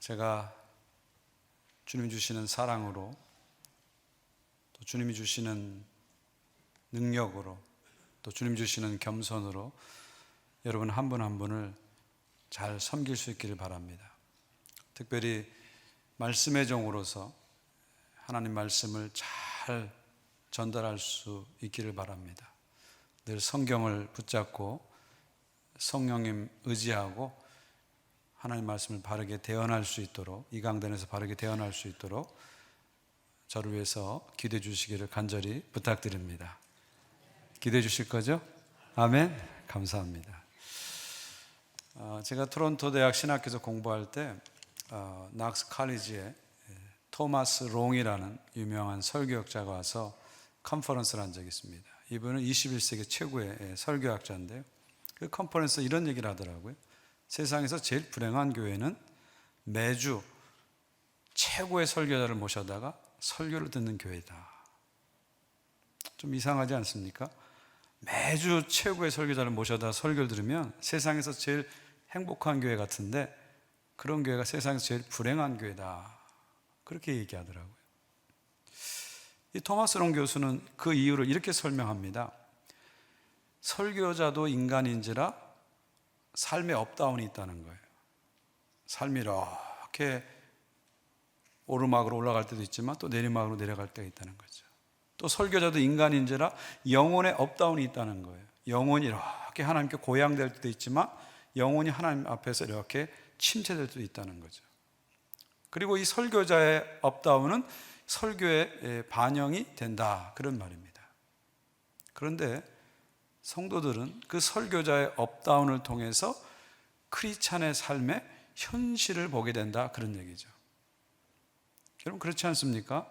제가 주님이 주시는 사랑으로 또 주님이 주시는 능력으로 또 주님 주시는 겸손으로 여러분 한분한 분을 잘 섬길 수 있기를 바랍니다. 특별히 말씀의 종으로서 하나님 말씀을 잘 전달할 수 있기를 바랍니다. 늘 성경을 붙잡고 성령님 의지하고 하나님 말씀을 바르게 대언할 수 있도록 이 강단에서 바르게 대언할 수 있도록 저를 위해서 기도해 주시기를 간절히 부탁드립니다. 기도해 주실 거죠? 아멘. 감사합니다. 어, 제가 토론토 대학 신학교에서 공부할 때 어, 낙스 칼리지에 토마스 롱이라는 유명한 설교학자가 와서 컨퍼런스를 한 적이 있습니다. 이분은 21세기 최고의 설교학자인데요. 그 컨퍼런스에 이런 얘기를 하더라고요. 세상에서 제일 불행한 교회는 매주 최고의 설교자를 모셔다가 설교를 듣는 교회다. 좀 이상하지 않습니까? 매주 최고의 설교자를 모셔다 설교를 들으면 세상에서 제일 행복한 교회 같은데 그런 교회가 세상에서 제일 불행한 교회다. 그렇게 얘기하더라고요. 이 토마스 롱 교수는 그 이유를 이렇게 설명합니다. 설교자도 인간인지라 삶에 업다운이 있다는 거예요. 삶이 이렇게 오르막으로 올라갈 때도 있지만 또 내리막으로 내려갈 때가 있다는 거죠. 또 설교자도 인간인지라 영혼의 업다운이 있다는 거예요. 영혼이 이렇게 하나님께 고양될 때도 있지만 영혼이 하나님 앞에서 이렇게 침체될 때도 있다는 거죠. 그리고 이 설교자의 업다운은 설교에 반영이 된다. 그런 말입니다. 그런데 성도들은 그 설교자의 업다운을 통해서 크리스찬의 삶의 현실을 보게 된다. 그런 얘기죠. 여러분 그렇지 않습니까?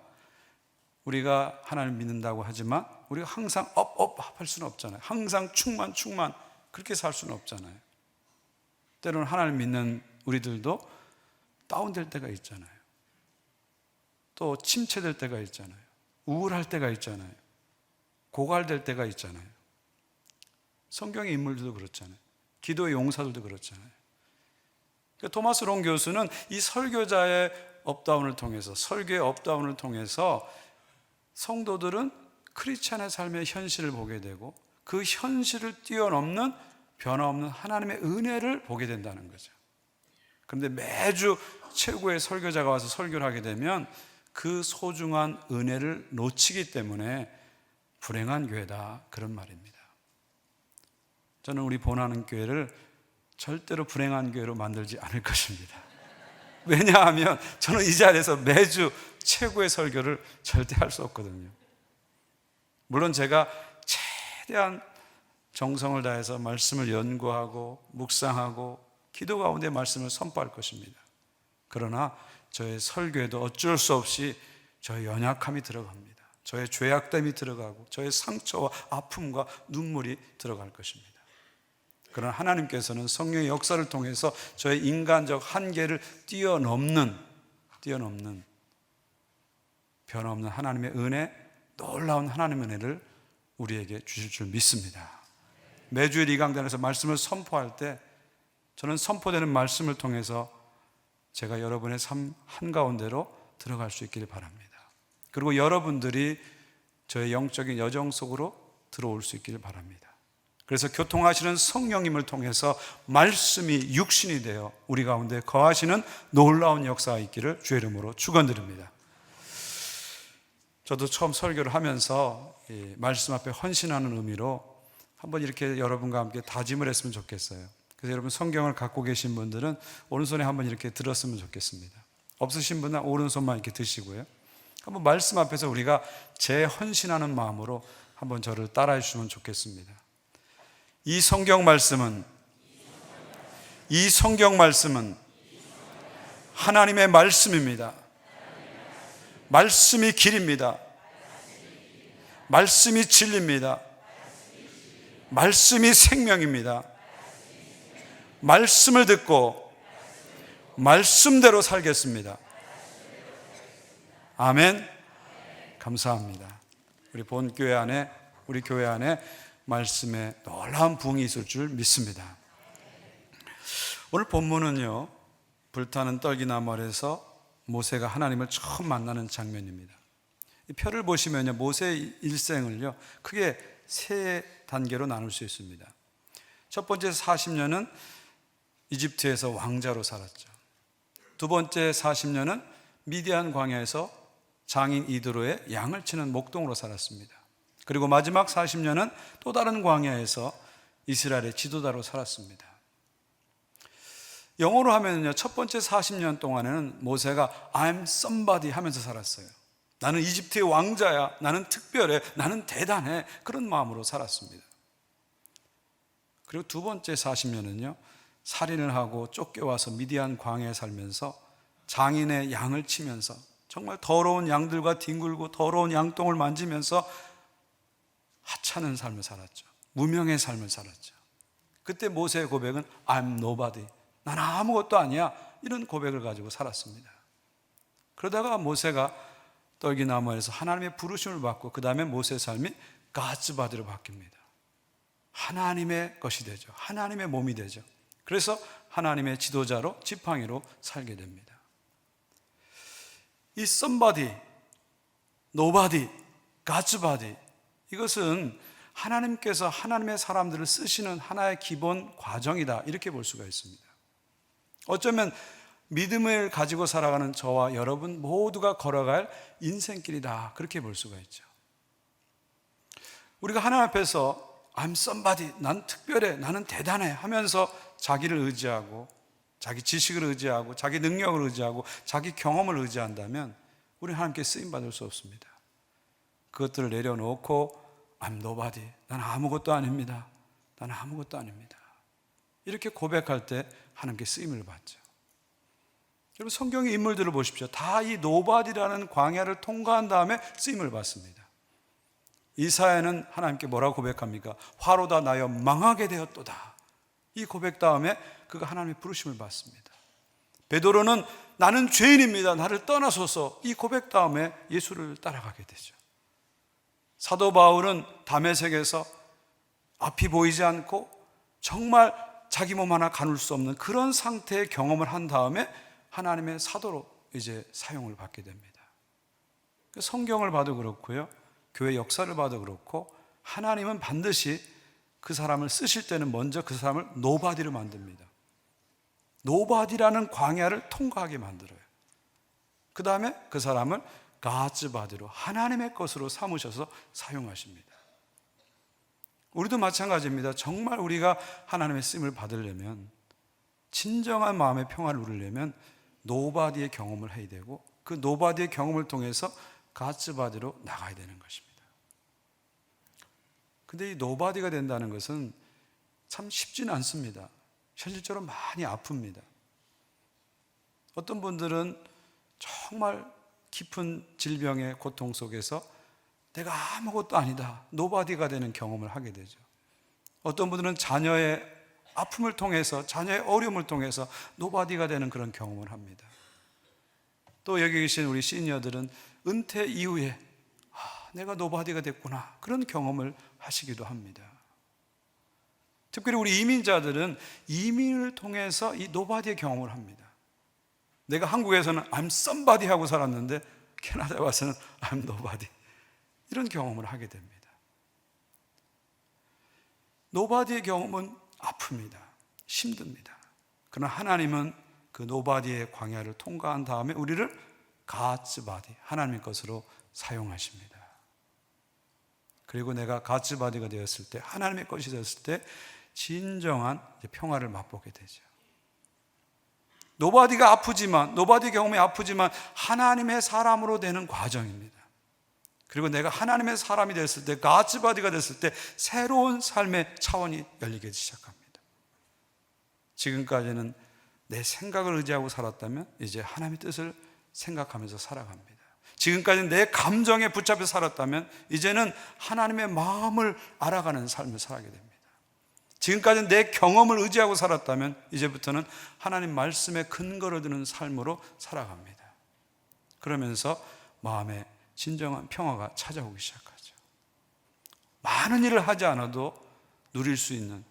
우리가 하나님 믿는다고 하지만 우리가 항상 업업 할 수는 없잖아요. 항상 충만 충만 그렇게 살 수는 없잖아요. 때로는 하나님 믿는 우리들도 다운될 때가 있잖아요. 또 침체될 때가 있잖아요. 우울할 때가 있잖아요. 고갈될 때가 있잖아요. 성경의 인물들도 그렇잖아요. 기도의 용사들도 그렇잖아요. 그러니까 토마스 롱 교수는 이 설교자의 업다운을 통해서 설교의 업다운을 통해서 성도들은 크리스찬의 삶의 현실을 보게 되고 그 현실을 뛰어넘는 변화없는 하나님의 은혜를 보게 된다는 거죠. 그런데 매주 최고의 설교자가 와서 설교를 하게 되면 그 소중한 은혜를 놓치기 때문에 불행한 교회다 그런 말입니다. 저는 우리 본하는 교회를 절대로 불행한 교회로 만들지 않을 것입니다. 왜냐하면 저는 이 자리에서 매주 최고의 설교를 절대 할 수 없거든요. 물론 제가 최대한 정성을 다해서 말씀을 연구하고 묵상하고 기도 가운데 말씀을 선포할 것입니다. 그러나 저의 설교에도 어쩔 수 없이 저의 연약함이 들어갑니다. 저의 죄악됨이 들어가고 저의 상처와 아픔과 눈물이 들어갈 것입니다. 그러나 하나님께서는 성령의 역사를 통해서 저의 인간적 한계를 뛰어넘는 뛰어넘는 변함없는 하나님의 은혜, 놀라운 하나님의 은혜를 우리에게 주실 줄 믿습니다. 매주일 이 강단에서 말씀을 선포할 때 저는 선포되는 말씀을 통해서 제가 여러분의 삶 한가운데로 들어갈 수 있기를 바랍니다. 그리고 여러분들이 저의 영적인 여정 속으로 들어올 수 있기를 바랍니다. 그래서 교통하시는 성령님을 통해서 말씀이 육신이 되어 우리 가운데 거하시는 놀라운 역사가 있기를 주의 이름으로 축원드립니다. 저도 처음 설교를 하면서 말씀 앞에 헌신하는 의미로 한번 이렇게 여러분과 함께 다짐을 했으면 좋겠어요. 그래서 여러분 성경을 갖고 계신 분들은 오른손에 한번 이렇게 들었으면 좋겠습니다. 없으신 분은 오른손만 이렇게 드시고요. 한번 말씀 앞에서 우리가 재헌신하는 마음으로 한번 저를 따라해 주시면 좋겠습니다. 이 성경 말씀은 이 성경 말씀은 하나님의 말씀입니다. 말씀이 길입니다. 말씀이 진리입니다. 말씀이 생명입니다. 말씀을 듣고 말씀대로 살겠습니다. 아멘. 감사합니다. 우리 본 교회 안에 우리 교회 안에 말씀에 놀라운 부흥이 있을 줄 믿습니다. 오늘 본문은요. 불타는 떨기나무 아래서 모세가 하나님을 처음 만나는 장면입니다. 이 표를 보시면요, 모세의 일생을요, 크게 세 단계로 나눌 수 있습니다. 첫 번째 40년은 이집트에서 왕자로 살았죠. 두 번째 40년은 미디안 광야에서 장인 이드로의 양을 치는 목동으로 살았습니다. 그리고 마지막 40년은 또 다른 광야에서 이스라엘의 지도자로 살았습니다. 영어로 하면요, 첫 번째 40년 동안에는 모세가 I'm somebody 하면서 살았어요. 나는 이집트의 왕자야. 나는 특별해. 나는 대단해. 그런 마음으로 살았습니다. 그리고 두 번째 40년은요, 살인을 하고 쫓겨와서 미디안 광야에 살면서 장인의 양을 치면서 정말 더러운 양들과 뒹굴고 더러운 양똥을 만지면서 하찮은 삶을 살았죠. 무명의 삶을 살았죠. 그때 모세의 고백은 I'm nobody. 난 아무것도 아니야. 이런 고백을 가지고 살았습니다. 그러다가 모세가 떨기나무에서 하나님의 부르심을 받고 그 다음에 모세의 삶이 가츠바디로 바뀝니다. 하나님의 것이 되죠. 하나님의 몸이 되죠. 그래서 하나님의 지도자로 지팡이로 살게 됩니다. 이 somebody, nobody, 가츠바디 이것은 하나님께서 하나님의 사람들을 쓰시는 하나의 기본 과정이다. 이렇게 볼 수가 있습니다. 어쩌면 믿음을 가지고 살아가는 저와 여러분 모두가 걸어갈 인생길이다. 그렇게 볼 수가 있죠. 우리가 하나님 앞에서 I'm somebody, 난 특별해, 나는 대단해 하면서 자기를 의지하고 자기 지식을 의지하고 자기 능력을 의지하고 자기 경험을 의지한다면 우리 하나님께 쓰임 받을 수 없습니다. 그것들을 내려놓고 I'm nobody. 난 아무것도 아닙니다. 난 아무것도 아닙니다. 이렇게 고백할 때 하나님께 쓰임을 받죠. 여러분 성경의 인물들을 보십시오. 다 이 노바디라는 광야를 통과한 다음에 쓰임을 받습니다. 이사야는 하나님께 뭐라고 고백합니까? 화로다 나여 망하게 되었도다. 이 고백 다음에 그가 하나님의 부르심을 받습니다. 베드로는 나는 죄인입니다. 나를 떠나소서. 이 고백 다음에 예수를 따라가게 되죠. 사도 바울은 담에색에서 앞이 보이지 않고 정말 자기 몸 하나 가눌 수 없는 그런 상태의 경험을 한 다음에 하나님의 사도로 이제 사용을 받게 됩니다. 성경을 봐도 그렇고요. 교회 역사를 봐도 그렇고 하나님은 반드시 그 사람을 쓰실 때는 먼저 그 사람을 노바디로 만듭니다. 노바디라는 광야를 통과하게 만들어요. 그 다음에 그 사람을 가츠바디로 하나님의 것으로 삼으셔서 사용하십니다. 우리도 마찬가지입니다. 정말 우리가 하나님의 쓰임을 받으려면 진정한 마음의 평화를 누리려면 노바디의 경험을 해야 되고 그 노바디의 경험을 통해서 가츠바디로 나가야 되는 것입니다. 근데 이 노바디가 된다는 것은 참 쉽지는 않습니다. 현실적으로 많이 아픕니다. 어떤 분들은 정말 깊은 질병의 고통 속에서 내가 아무것도 아니다. 노바디가 되는 경험을 하게 되죠. 어떤 분들은 자녀의 아픔을 통해서, 자녀의 어려움을 통해서 노바디가 되는 그런 경험을 합니다. 또 여기 계신 우리 시니어들은 은퇴 이후에 아, 내가 노바디가 됐구나. 그런 경험을 하시기도 합니다. 특별히 우리 이민자들은 이민을 통해서 이 노바디의 경험을 합니다. 내가 한국에서는 I'm somebody 하고 살았는데 캐나다에 와서는 I'm nobody. 이런 경험을 하게 됩니다. 노바디의 경험은 아픕니다. 힘듭니다. 그러나 하나님은 그 노바디의 광야를 통과한 다음에 우리를 가츠바디, 하나님의 것으로 사용하십니다. 그리고 내가 가츠바디가 되었을 때, 하나님의 것이 되었을 때, 진정한 평화를 맛보게 되죠. 노바디가 아프지만, 노바디 경험이 아프지만, 하나님의 사람으로 되는 과정입니다. 그리고 내가 하나님의 사람이 됐을 때, 가츠바디가 됐을 때, 새로운 삶의 차원이 열리기 시작합니다. 지금까지는 내 생각을 의지하고 살았다면, 이제 하나님의 뜻을 생각하면서 살아갑니다. 지금까지는 내 감정에 붙잡혀 살았다면, 이제는 하나님의 마음을 알아가는 삶을 살게 됩니다. 지금까지는 내 경험을 의지하고 살았다면, 이제부터는 하나님 말씀에 근거를 두는 삶으로 살아갑니다. 그러면서 마음에 진정한 평화가 찾아오기 시작하죠. 많은 일을 하지 않아도 누릴 수 있는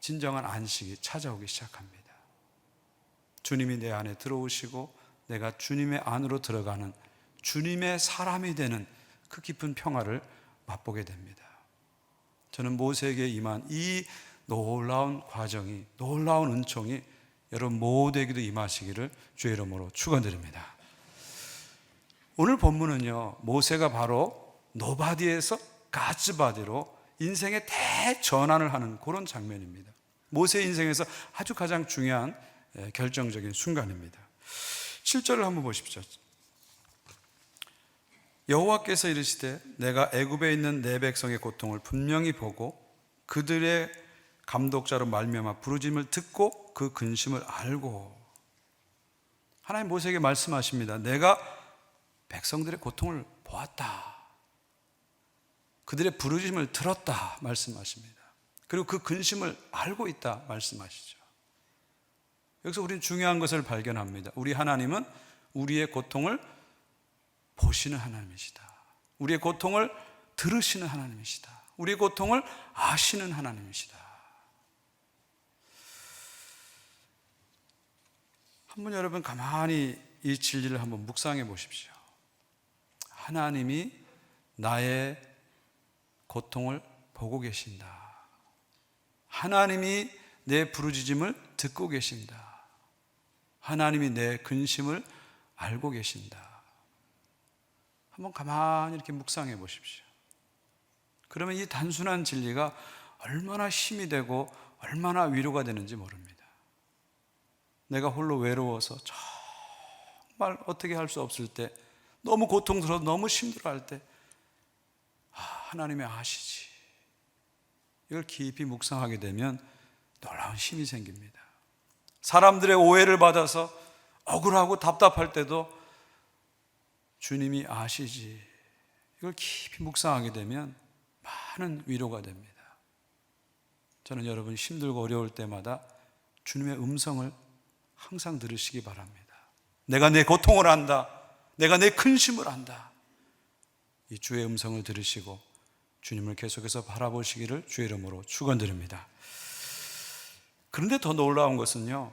진정한 안식이 찾아오기 시작합니다. 주님이 내 안에 들어오시고 내가 주님의 안으로 들어가는 주님의 사람이 되는 그 깊은 평화를 맛보게 됩니다. 저는 모세에게 임한 이 놀라운 과정이 놀라운 은총이 여러분 모두에게도 임하시기를 주의 이름으로 축원드립니다. 오늘 본문은요 모세가 바로 노바디에서 가츠바디로 인생의 대전환을 하는 그런 장면입니다. 모세 인생에서 아주 가장 중요한 예, 결정적인 순간입니다. 7절을 한번 보십시오. 여호와께서 이르시되 내가 애굽에 있는 내 백성의 고통을 분명히 보고 그들의 감독자로 말미암아 부르짐을 듣고 그 근심을 알고 하나님 모세에게 말씀하십니다. 내가 백성들의 고통을 보았다. 그들의 부르짐을 들었다 말씀하십니다. 그리고 그 근심을 알고 있다 말씀하시죠. 여기서 우리는 중요한 것을 발견합니다. 우리 하나님은 우리의 고통을 보시는 하나님이시다. 우리의 고통을 들으시는 하나님이시다. 우리의 고통을 아시는 하나님이시다. 한번 여러분 가만히 이 진리를 한번 묵상해 보십시오. 하나님이 나의 고통을 보고 계신다. 하나님이 내 부르짖음을 듣고 계신다. 하나님이 내 근심을 알고 계신다. 한번 가만히 이렇게 묵상해 보십시오. 그러면 이 단순한 진리가 얼마나 힘이 되고 얼마나 위로가 되는지 모릅니다. 내가 홀로 외로워서 정말 어떻게 할 수 없을 때, 너무 고통스러워, 너무 힘들어 할 때, 아, 하나님이 아시지. 이걸 깊이 묵상하게 되면 놀라운 힘이 생깁니다. 사람들의 오해를 받아서 억울하고 답답할 때도 주님이 아시지. 이걸 깊이 묵상하게 되면 많은 위로가 됩니다. 저는 여러분 힘들고 어려울 때마다 주님의 음성을 항상 들으시기 바랍니다. 내가 내 고통을 안다. 내가 내 근심을 안다. 이 주의 음성을 들으시고 주님을 계속해서 바라보시기를 주의 이름으로 축원드립니다. 그런데 더 놀라운 것은요.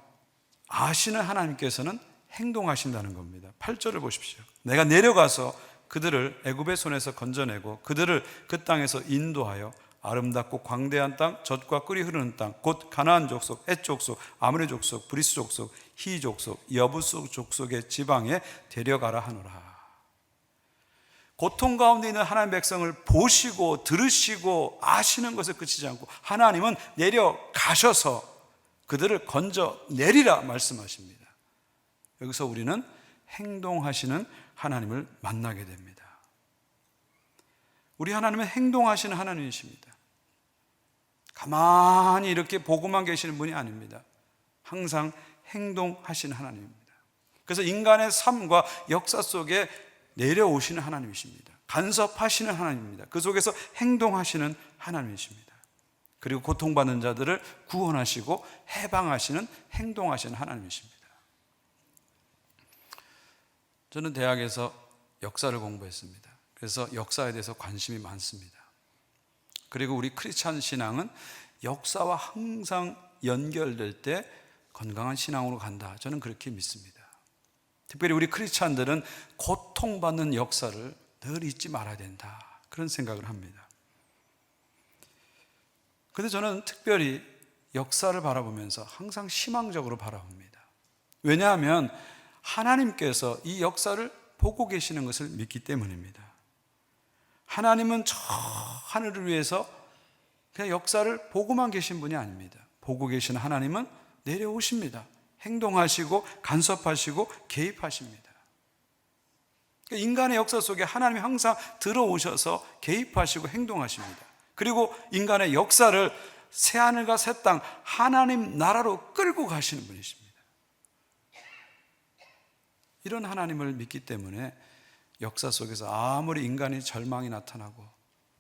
아시는 하나님께서는 행동하신다는 겁니다. 8절을 보십시오. 내가 내려가서 그들을 애굽의 손에서 건져내고 그들을 그 땅에서 인도하여 아름답고 광대한 땅, 젖과 꿀이 흐르는 땅, 곧 가나안 족속, 헷 족속, 아므리 족속, 브리스 족속, 히 족속, 여부스 족속의 지방에 데려가라 하노라. 고통 가운데 있는 하나님 백성을 보시고 들으시고 아시는 것을 그치지 않고 하나님은 내려가셔서 그들을 건져 내리라 말씀하십니다. 여기서 우리는 행동하시는 하나님을 만나게 됩니다. 우리 하나님은 행동하시는 하나님이십니다. 가만히 이렇게 보고만 계시는 분이 아닙니다. 항상 행동하시는 하나님입니다. 그래서 인간의 삶과 역사 속에 내려오시는 하나님이십니다. 간섭하시는 하나님입니다. 그 속에서 행동하시는 하나님이십니다. 그리고 고통받는 자들을 구원하시고 해방하시는 행동하시는 하나님이십니다. 저는 대학에서 역사를 공부했습니다. 그래서 역사에 대해서 관심이 많습니다. 그리고 우리 크리스찬 신앙은 역사와 항상 연결될 때 건강한 신앙으로 간다. 저는 그렇게 믿습니다. 특별히 우리 크리스찬들은 고통받는 역사를 늘 잊지 말아야 된다. 그런 생각을 합니다. 근데 저는 특별히 역사를 바라보면서 항상 희망적으로 바라봅니다. 왜냐하면 하나님께서 이 역사를 보고 계시는 것을 믿기 때문입니다. 하나님은 저 하늘을 위해서 그냥 역사를 보고만 계신 분이 아닙니다. 보고 계신 하나님은 내려오십니다. 행동하시고 간섭하시고 개입하십니다. 그러니까 인간의 역사 속에 하나님이 항상 들어오셔서 개입하시고 행동하십니다. 그리고 인간의 역사를 새하늘과 새 땅 하나님 나라로 끌고 가시는 분이십니다. 이런 하나님을 믿기 때문에 역사 속에서 아무리 인간의 절망이 나타나고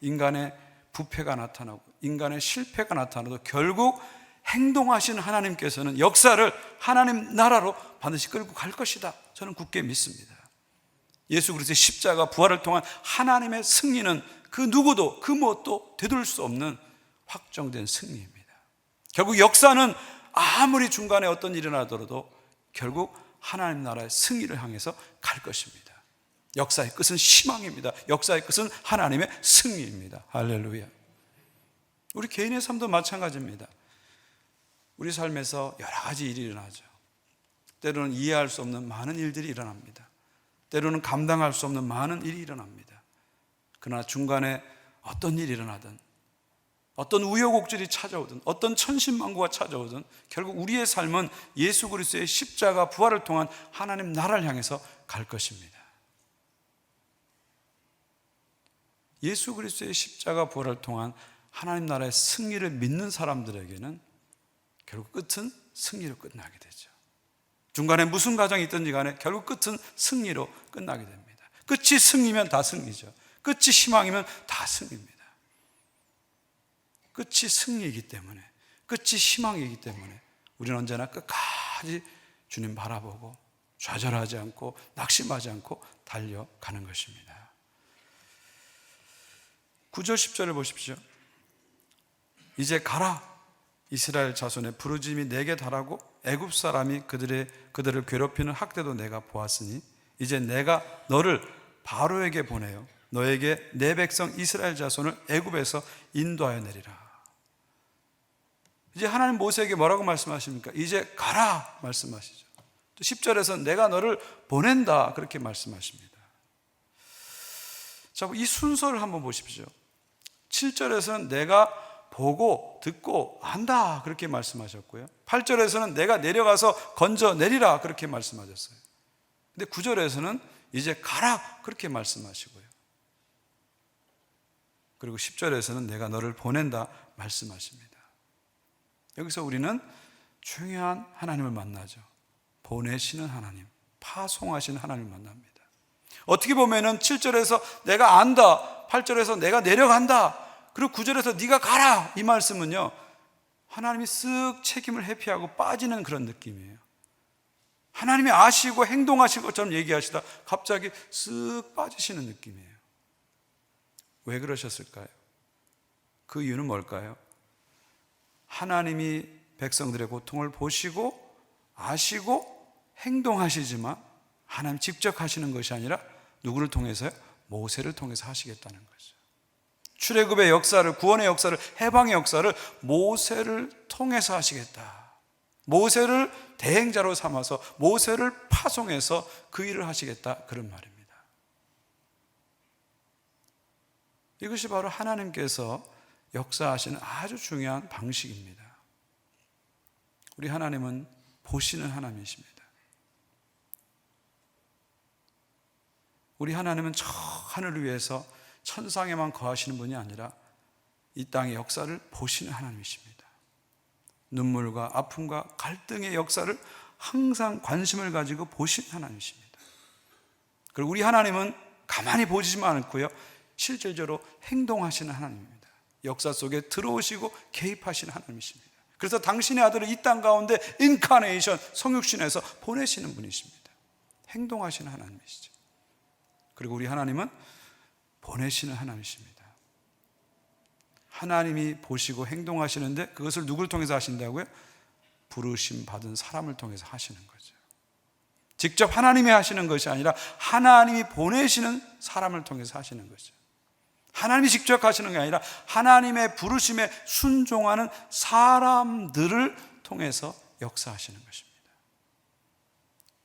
인간의 부패가 나타나고 인간의 실패가 나타나도 결국 행동하시는 하나님께서는 역사를 하나님 나라로 반드시 끌고 갈 것이다. 저는 굳게 믿습니다. 예수 그리스도의 십자가 부활을 통한 하나님의 승리는 그 누구도 그 무엇도 되돌릴 수 없는 확정된 승리입니다. 결국 역사는 아무리 중간에 어떤 일이 나더라도 결국 하나님 나라의 승리를 향해서 갈 것입니다. 역사의 끝은 희망입니다. 역사의 끝은 하나님의 승리입니다. 할렐루야. 우리 개인의 삶도 마찬가지입니다. 우리 삶에서 여러 가지 일이 일어나죠. 때로는 이해할 수 없는 많은 일들이 일어납니다. 때로는 감당할 수 없는 많은 일이 일어납니다. 그러나 중간에 어떤 일이 일어나든 어떤 우여곡절이 찾아오든 어떤 천신만고가 찾아오든 결국 우리의 삶은 예수 그리스도의 십자가 부활을 통한 하나님 나라를 향해서 갈 것입니다. 예수 그리스도의 십자가 부활을 통한 하나님 나라의 승리를 믿는 사람들에게는 결국 끝은 승리로 끝나게 되죠. 중간에 무슨 과정이 있든지 간에 결국 끝은 승리로 끝나게 됩니다. 끝이 승리면 다 승리죠. 끝이 희망이면 다 승리입니다. 끝이 승리이기 때문에, 끝이 희망이기 때문에 우리는 언제나 끝까지 주님 바라보고 좌절하지 않고 낙심하지 않고 달려가는 것입니다. 9절 10절을 보십시오. 이제 가라. 이스라엘 자손의 부르짐이 내게 달하고 애굽 사람이 그들의 그들을 괴롭히는 학대도 내가 보았으니 이제 내가 너를 바로에게 보내요. 너에게 내 백성 이스라엘 자손을 애굽에서 인도하여 내리라. 이제 하나님 모세에게 뭐라고 말씀하십니까? 이제 가라 말씀하시죠. 또 10절에서 내가 너를 보낸다 그렇게 말씀하십니다. 자, 이 순서를 한번 보십시오. 7절에서는 내가 보고 듣고 안다 그렇게 말씀하셨고요. 8절에서는 내가 내려가서 건져 내리라 그렇게 말씀하셨어요. 근데 9절에서는 이제 가라 그렇게 말씀하시고요. 그리고 10절에서는 내가 너를 보낸다 말씀하십니다. 여기서 우리는 중요한 하나님을 만나죠. 보내시는 하나님, 파송하시는 하나님을 만납니다. 어떻게 보면은 7절에서 내가 안다, 8절에서 내가 내려간다, 그리고 9절에서 네가 가라 이 말씀은요. 하나님이 쓱 책임을 회피하고 빠지는 그런 느낌이에요. 하나님이 아시고 행동하실 것처럼 얘기하시다 갑자기 쓱 빠지시는 느낌이에요. 왜 그러셨을까요? 그 이유는 뭘까요? 하나님이 백성들의 고통을 보시고 아시고 행동하시지만 하나님 직접 하시는 것이 아니라 누구를 통해서요? 모세를 통해서 하시겠다는 거죠. 출애굽의 역사를 구원의 역사를 해방의 역사를 모세를 통해서 하시겠다. 모세를 대행자로 삼아서 모세를 파송해서 그 일을 하시겠다 그런 말입니다. 이것이 바로 하나님께서 역사하시는 아주 중요한 방식입니다. 우리 하나님은 보시는 하나님이십니다. 우리 하나님은 저 하늘을 위해서 천상에만 거하시는 분이 아니라 이 땅의 역사를 보시는 하나님이십니다. 눈물과 아픔과 갈등의 역사를 항상 관심을 가지고 보시는 하나님이십니다. 그리고 우리 하나님은 가만히 보지만 않고요. 실질적으로 행동하시는 하나님입니다. 역사 속에 들어오시고 개입하시는 하나님이십니다. 그래서 당신의 아들을 이 땅 가운데 인카네이션 성육신에서 보내시는 분이십니다. 행동하시는 하나님이시죠. 그리고 우리 하나님은 보내시는 하나님이십니다. 하나님이 보시고 행동하시는데 그것을 누굴 통해서 하신다고요? 부르심 받은 사람을 통해서 하시는 거죠. 직접 하나님이 하시는 것이 아니라 하나님이 보내시는 사람을 통해서 하시는 거죠. 하나님이 직접 하시는 게 아니라 하나님의 부르심에 순종하는 사람들을 통해서 역사하시는 것입니다.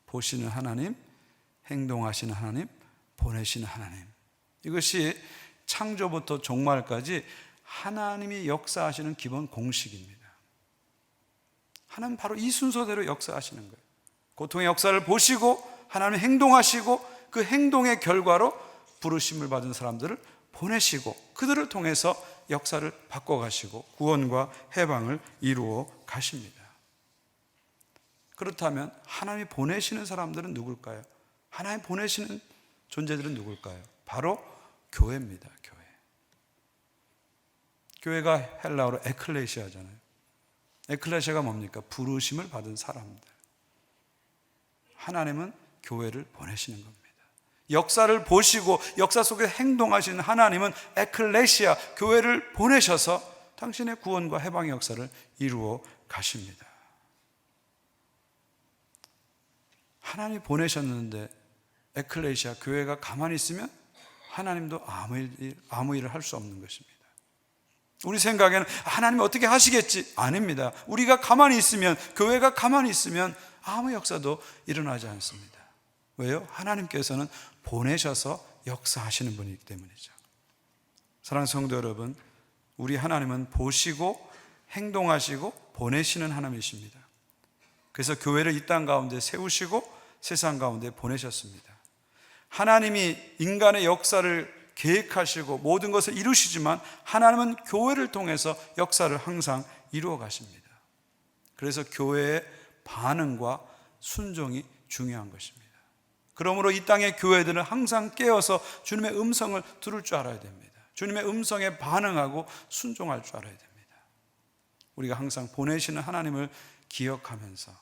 보시는 하나님, 행동하시는 하나님, 보내시는 하나님. 이것이 창조부터 종말까지 하나님이 역사하시는 기본 공식입니다. 하나님 바로 이 순서대로 역사하시는 거예요. 고통의 역사를 보시고 하나님 행동하시고 그 행동의 결과로 부르심을 받은 사람들을 보내시고 그들을 통해서 역사를 바꿔가시고 구원과 해방을 이루어 가십니다. 그렇다면 하나님이 보내시는 사람들은 누굴까요? 하나님 보내시는 존재들은 누굴까요? 바로 교회입니다. 교회. 교회가 헬라어로 에클레시아잖아요. 에클레시아가 뭡니까? 부르심을 받은 사람들. 하나님은 교회를 보내시는 겁니다. 역사를 보시고 역사 속에 행동하시는 하나님은 에클레시아 교회를 보내셔서 당신의 구원과 해방의 역사를 이루어 가십니다. 하나님이 보내셨는데 에클레시아 교회가 가만히 있으면 하나님도 아무 일, 아무 일을 할 수 없는 것입니다. 우리 생각에는 하나님 어떻게 하시겠지? 아닙니다. 우리가 가만히 있으면, 교회가 가만히 있으면 아무 역사도 일어나지 않습니다. 왜요? 하나님께서는 보내셔서 역사하시는 분이기 때문이죠. 사랑하는 성도 여러분, 우리 하나님은 보시고 행동하시고 보내시는 하나님이십니다. 그래서 교회를 이 땅 가운데 세우시고 세상 가운데 보내셨습니다. 하나님이 인간의 역사를 계획하시고 모든 것을 이루시지만 하나님은 교회를 통해서 역사를 항상 이루어 가십니다. 그래서 교회의 반응과 순종이 중요한 것입니다. 그러므로 이 땅의 교회들은 항상 깨어서 주님의 음성을 들을 줄 알아야 됩니다. 주님의 음성에 반응하고 순종할 줄 알아야 됩니다. 우리가 항상 보내시는 하나님을 기억하면서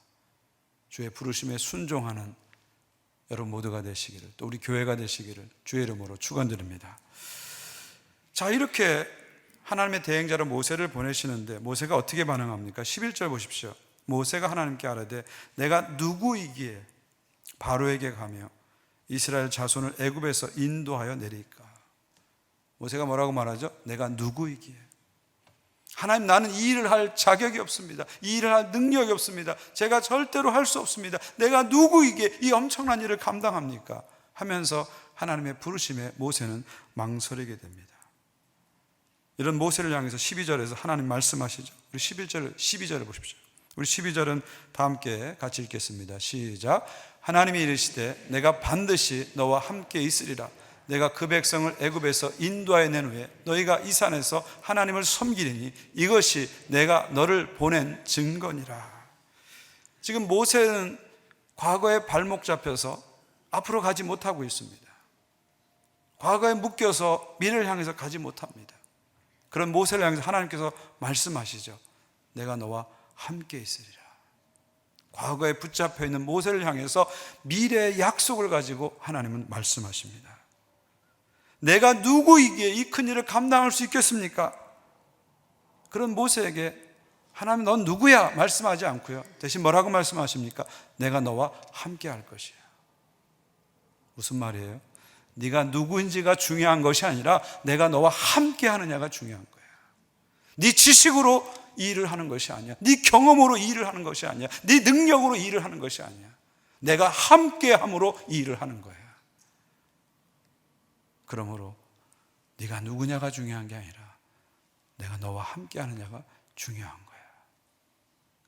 주의 부르심에 순종하는 여러분 모두가 되시기를 또 우리 교회가 되시기를 주의 이름으로 축원드립니다. 자, 이렇게 하나님의 대행자로 모세를 보내시는데 모세가 어떻게 반응합니까? 11절 보십시오. 모세가 하나님께 아뢰되 내가 누구이기에 바로에게 가며 이스라엘 자손을 애굽에서 인도하여 내리까? 모세가 뭐라고 말하죠? 내가 누구이기에 하나님 나는 이 일을 할 자격이 없습니다. 이 일을 할 능력이 없습니다. 제가 절대로 할 수 없습니다. 내가 누구이게 이 엄청난 일을 감당합니까? 하면서 하나님의 부르심에 모세는 망설이게 됩니다. 이런 모세를 향해서 12절에서 하나님 말씀하시죠. 우리 11절, 12절을 보십시오. 우리 12절은 다 함께 같이 읽겠습니다. 시작. 하나님이 이르시되 내가 반드시 너와 함께 있으리라. 내가 그 백성을 애굽에서 인도하여 낸 후에 너희가 이 산에서 하나님을 섬기리니 이것이 내가 너를 보낸 증거니라. 지금 모세는 과거에 발목 잡혀서 앞으로 가지 못하고 있습니다. 과거에 묶여서 미래를 향해서 가지 못합니다. 그런 모세를 향해서 하나님께서 말씀하시죠. 내가 너와 함께 있으리라. 과거에 붙잡혀 있는 모세를 향해서 미래의 약속을 가지고 하나님은 말씀하십니다. 내가 누구이기에 이 큰 일을 감당할 수 있겠습니까? 그런 모세에게 하나님 넌 누구야? 말씀하지 않고요. 대신 뭐라고 말씀하십니까? 내가 너와 함께 할 것이야. 무슨 말이에요? 네가 누구인지가 중요한 것이 아니라 내가 너와 함께 하느냐가 중요한 거야. 네 지식으로 이 일을 하는 것이 아니야. 네 경험으로 이 일을 하는 것이 아니야. 네 능력으로 이 일을 하는 것이 아니야. 내가 함께 함으로 이 일을 하는 거야. 그러므로 네가 누구냐가 중요한 게 아니라 내가 너와 함께 하느냐가 중요한 거야.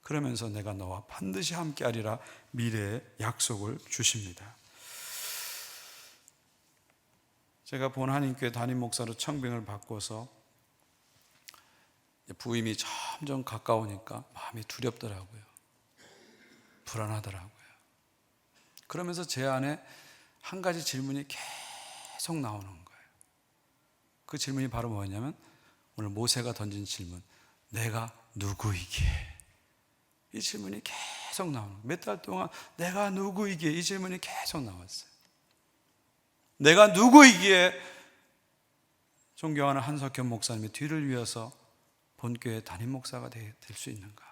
그러면서 내가 너와 반드시 함께 하리라 미래의 약속을 주십니다. 제가 본 한인교회 담임 목사로 청빙을 바꿔서 부임이 점점 가까우니까 마음이 두렵더라고요. 불안하더라고요. 그러면서 제 안에 한 가지 질문이 계속 나오는 거예요. 그 질문이 바로 뭐였냐면 오늘 모세가 던진 질문. 내가 누구이기에? 이 질문이 계속 나오는 몇달 동안 내가 누구이기에? 이 질문이 계속 나왔어요. 내가 누구이기에 존경하는 한석현 목사님의 뒤를 이어서 본교회 담임 목사가 될 수 있는가?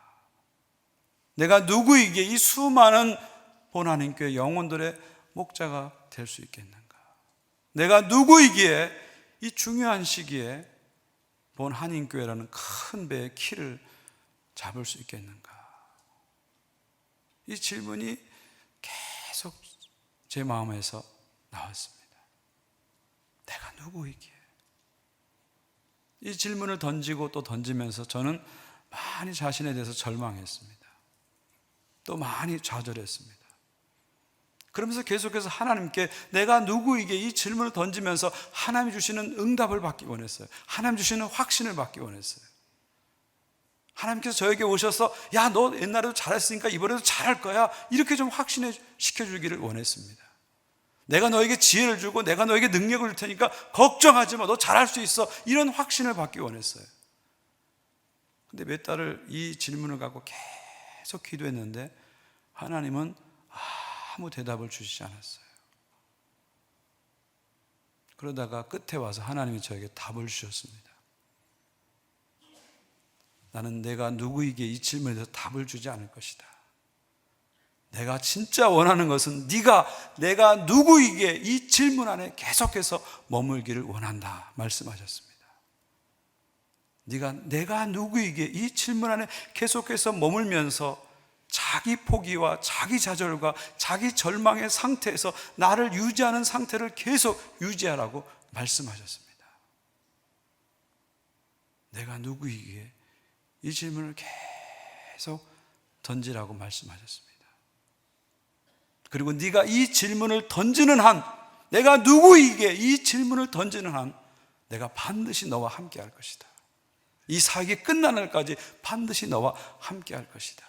내가 누구이기에 이 수많은 본 하나님교회 영혼들의 목자가 될 수 있겠는가? 내가 누구이기에 이 중요한 시기에 본 한인교회라는 큰 배의 키를 잡을 수 있겠는가? 이 질문이 계속 제 마음에서 나왔습니다. 내가 누구이기에? 이 질문을 던지고 또 던지면서 저는 많이 자신에 대해서 절망했습니다. 또 많이 좌절했습니다. 그러면서 계속해서 하나님께 내가 누구이게 이 질문을 던지면서 하나님 주시는 응답을 받기 원했어요. 하나님 주시는 확신을 받기 원했어요. 하나님께서 저에게 오셔서 야, 너 옛날에도 잘했으니까 이번에도 잘할 거야. 이렇게 좀 확신해 시켜주기를 원했습니다. 내가 너에게 지혜를 주고 내가 너에게 능력을 줄 테니까 걱정하지 마. 너 잘할 수 있어. 이런 확신을 받기 원했어요. 근데 몇 달을 이 질문을 갖고 계속 기도했는데 하나님은 아무 대답을 주시지 않았어요. 그러다가 끝에 와서 하나님이 저에게 답을 주셨습니다. 나는 내가 누구에게 이 질문에 대해서 답을 주지 않을 것이다. 내가 진짜 원하는 것은 네가 내가 누구이기에 이 질문 안에 계속해서 머물기를 원한다 말씀하셨습니다. 네가 내가 누구이기에 이 질문 안에 계속해서 머물면서 자기 포기와 자기 좌절과 자기 절망의 상태에서 나를 유지하는 상태를 계속 유지하라고 말씀하셨습니다. 내가 누구이기에 이 질문을 계속 던지라고 말씀하셨습니다. 그리고 네가 이 질문을 던지는 한 내가 누구이기에 이 질문을 던지는 한 내가 반드시 너와 함께 할 것이다. 이 사역이 끝나는 날까지 반드시 너와 함께 할 것이다.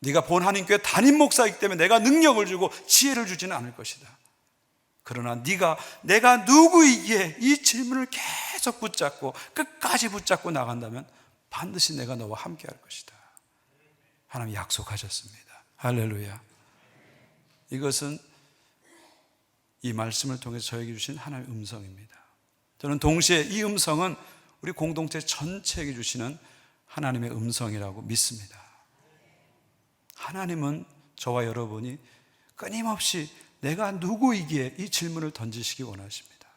네가 본 한인교회 담임 목사이기 때문에 내가 능력을 주고 지혜를 주지는 않을 것이다. 그러나 네가 내가 누구이기에 이 질문을 계속 붙잡고 끝까지 붙잡고 나간다면 반드시 내가 너와 함께 할 것이다. 하나님 약속하셨습니다. 할렐루야. 이것은 이 말씀을 통해서 저에게 주신 하나님의 음성입니다. 저는 동시에 이 음성은 우리 공동체 전체에게 주시는 하나님의 음성이라고 믿습니다. 하나님은 저와 여러분이 끊임없이 내가 누구이기에 이 질문을 던지시기 원하십니다.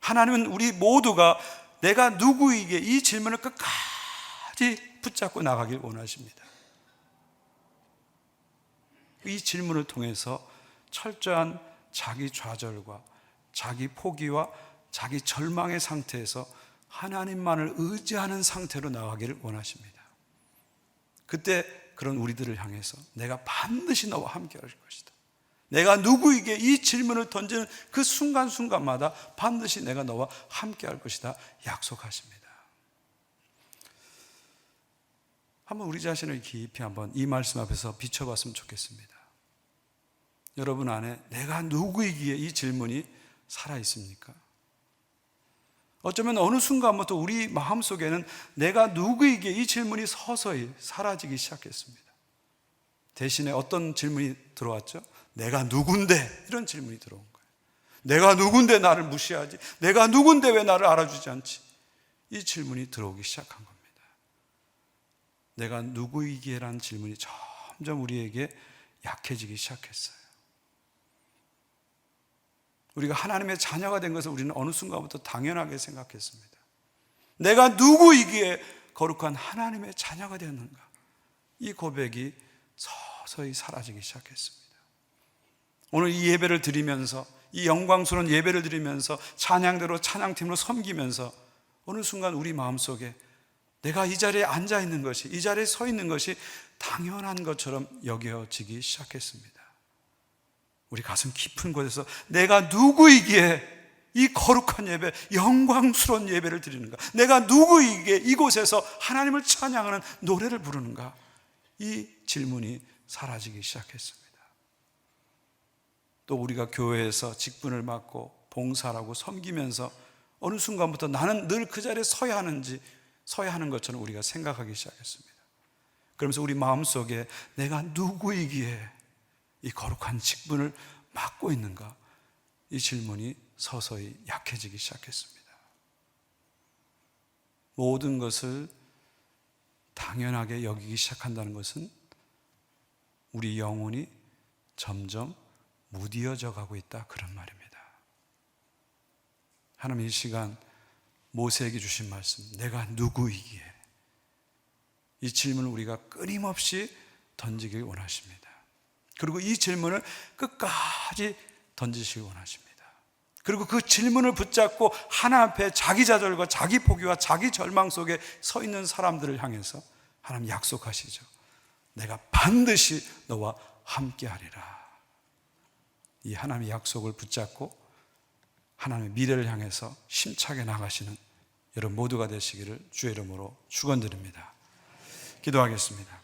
하나님은 우리 모두가 내가 누구이기에 이 질문을 끝까지 붙잡고 나가길 원하십니다. 이 질문을 통해서 철저한 자기 좌절과 자기 포기와 자기 절망의 상태에서 하나님만을 의지하는 상태로 나가기를 원하십니다. 그때 그런 우리들을 향해서 내가 반드시 너와 함께 할 것이다. 내가 누구에게 이 질문을 던지는 그 순간순간마다 반드시 내가 너와 함께 할 것이다. 약속하십니다. 한번 우리 자신을 깊이 한번 이 말씀 앞에서 비춰봤으면 좋겠습니다. 여러분 안에 내가 누구이기에 이 질문이 살아 있습니까? 어쩌면 어느 순간부터 우리 마음 속에는 내가 누구이기에 이 질문이 서서히 사라지기 시작했습니다. 대신에 어떤 질문이 들어왔죠? 내가 누군데? 이런 질문이 들어온 거예요. 내가 누군데 나를 무시하지? 내가 누군데 왜 나를 알아주지 않지? 이 질문이 들어오기 시작한 겁니다. 내가 누구이기에라는 질문이 점점 우리에게 약해지기 시작했어요. 우리가 하나님의 자녀가 된 것을 우리는 어느 순간부터 당연하게 생각했습니다. 내가 누구이기에 거룩한 하나님의 자녀가 되었는가? 이 고백이 서서히 사라지기 시작했습니다. 오늘 이 예배를 드리면서 이 영광스러운 예배를 드리면서 찬양대로 찬양팀으로 섬기면서 어느 순간 우리 마음속에 내가 이 자리에 앉아 있는 것이 이 자리에 서 있는 것이 당연한 것처럼 여겨지기 시작했습니다. 우리 가슴 깊은 곳에서 내가 누구이기에 이 거룩한 예배, 영광스러운 예배를 드리는가? 내가 누구이기에 이곳에서 하나님을 찬양하는 노래를 부르는가? 이 질문이 사라지기 시작했습니다. 또 우리가 교회에서 직분을 맡고 봉사하고 섬기면서 어느 순간부터 나는 늘 그 자리에 서야 하는지 서야 하는 것처럼 우리가 생각하기 시작했습니다. 그러면서 우리 마음속에 내가 누구이기에 이 거룩한 직분을 맡고 있는가? 이 질문이 서서히 약해지기 시작했습니다. 모든 것을 당연하게 여기기 시작한다는 것은 우리 영혼이 점점 무디어져 가고 있다. 그런 말입니다. 하나님 이 시간 모세에게 주신 말씀, 내가 누구이기에 이 질문을 우리가 끊임없이 던지길 원하십니다. 그리고 이 질문을 끝까지 던지시기 원하십니다. 그리고 그 질문을 붙잡고 하나 앞에 자기 좌절과 자기 포기와 자기 절망 속에 서 있는 사람들을 향해서 하나님 약속하시죠. 내가 반드시 너와 함께 하리라. 이 하나님의 약속을 붙잡고 하나님의 미래를 향해서 힘차게 나가시는 여러분 모두가 되시기를 주의 이름으로 축원드립니다. 기도하겠습니다.